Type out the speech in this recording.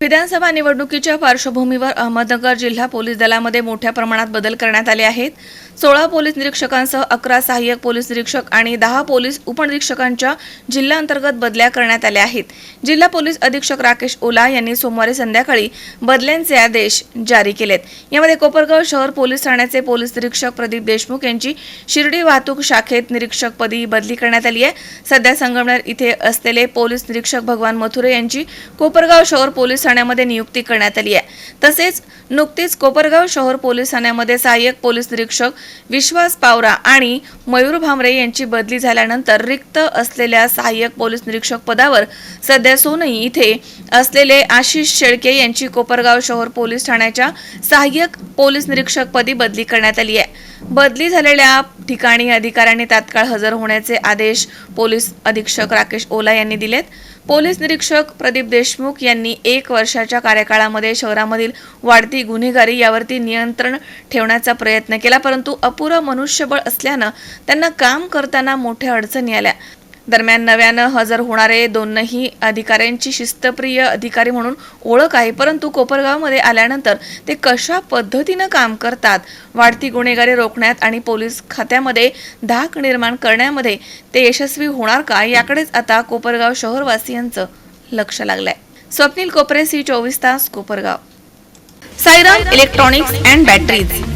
विधानसभा निवडणुकीच्या पार्श्वभूमीवर अहमदनगर जिल्हा पोलीस दलामध्ये मोठ्या प्रमाणात बदल करण्यात आले आहेत. सोळा पोलीस निरीक्षकांसह अकरा सहाय्यक पोलीस निरीक्षक आणि दहा पोलीस उपनिरीक्षकांच्या जिल्हाअंतर्गत बदल्या करण्यात आल्या आहेत. जिल्हा पोलीस अधीक्षक राकेश ओला यांनी सोमवारी संध्याकाळी बदल्यांचे आदेश जारी केलेत. यामध्ये कोपरगाव शहर पोलीस ठाण्याचे पोलीस निरीक्षक प्रदीप देशमुख यांची शिर्डी वाहतूक शाखेत निरीक्षकपदी बदली करण्यात आली आहे. सध्या संगमनेर इथे असलेले पोलीस निरीक्षक भगवान मथुरे यांची कोपरगाव शहर पोलीस ठाण्यामध्ये नियुक्ती करण्यात आली आहे. तसेच नुकतीच कोपरगाव शहर पोलीस ठाण्यामध्ये सहाय्यक पोलीस निरीक्षक विश्वास पावरा आणि मयूर भामरे यांची बदली झाल्यानंतर रिक्त असलेल्या सहाय्यक पोलीस निरीक्षक पदावर सध्या सोनई इथे असलेले आशिष शेळके यांची कोपरगाव शहर पोलीस ठाण्याच्या सहाय्यक पोलीस निरीक्षक पदी बदली करण्यात आली आहे. बदली झालेल्या ठिकाणी अधिकाऱ्यांनी तात्काळ हजर होण्याचे आदेश पोलीस अधीक्षक राकेश ओला यांनी दिलेत. पोलीस निरीक्षक प्रदीप देशमुख यांनी एक वर्षाच्या कार्यकाळामध्ये शहरामधील वाढती गुन्हेगारी यावरती नियंत्रण ठेवण्याचा प्रयत्न केला परंतु अपुरं मनुष्यबळ असल्यानं त्यांना काम करताना मोठ्या अडचणी आल्या. दरम्यान नव्यानं हजर होणारे दोनही अधिकाऱ्यांची शिस्तप्रिय अधिकारी म्हणून ओळख आहे परंतु कोपरगावमध्ये आल्यानंतर ते कशा पद्धतीनं काम करतात वाढती गुन्हेगारी रोखण्यात आणि पोलीस खात्यामध्ये धाक निर्माण करण्यामध्ये ते यशस्वी होणार का याकडेच आता कोपरगाव शहरवासियांचं लक्ष लागलंय. स्वप्नील कोपरे सी चोवीस तास Kopargaon. Sairam electronics and batteries.